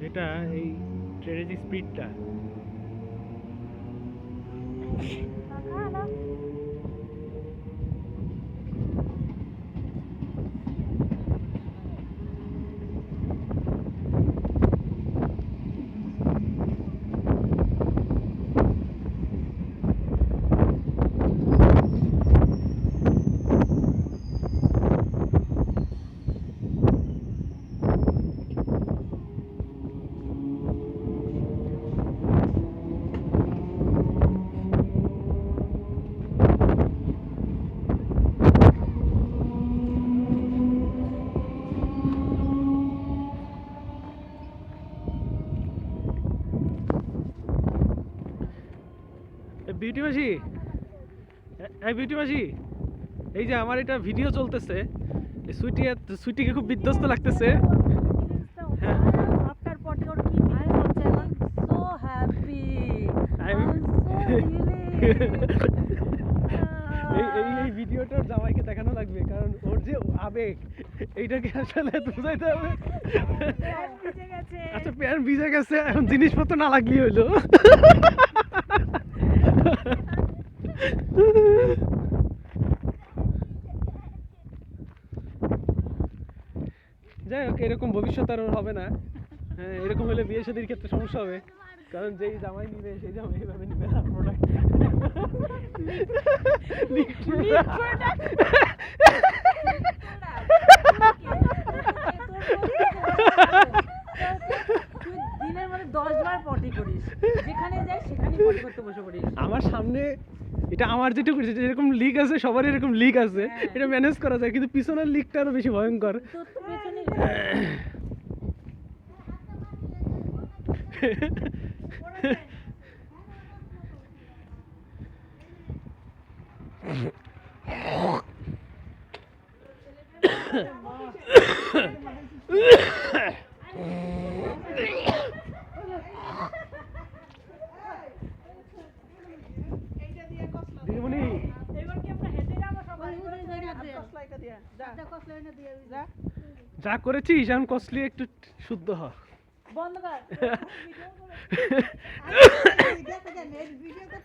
এটা এই ট্রেনের যে স্পিডটা বিউটি মাসি? এই বিউটি মাসি এই যে আমার এটা ভিডিও চলতেছে সুইটি সুইটিকে খুব বিধ্বস্ত লাগতেছে। হ্যাঁ। এই এই ভিডিওটার জামাইকে দেখানো লাগবে কারণ ওর যে আবেগ এইটাকে আসলে বুঝাইতে হবে। আচ্ছা প্যান্ট ভিজে গেছে এখন জিনিসপত্র না লাগলেই হইল। যাই হোক এরকম ভবিষ্যৎ আর ওর হবে না। হ্যাঁ এরকম হলে বিয়ে শাদীর ক্ষেত্রে সমস্যা হবে। কারণ যেই জামাই নিবে সেই জামাই এইভাবে নিবে না প্রোডাক্ট তুই দিনের মধ্যে দশ বার পটি করিস। যেখানে যাই সেখানে পটি করতে বসে পড়িস। আমার সামনে এটা আমার যেটুকু যেরকম লিক আছে সবার এরকম লিক আছে হ্যাঁ। এটা ম্যানেজ করা যায় কিন্তু পিছনের লিকটা আরও বেশি ভয়ঙ্কর তোর যা। করেছিস এখন কসলি একটু শুদ্ধ হ। বন্ধ কর। ভিডিও করতে।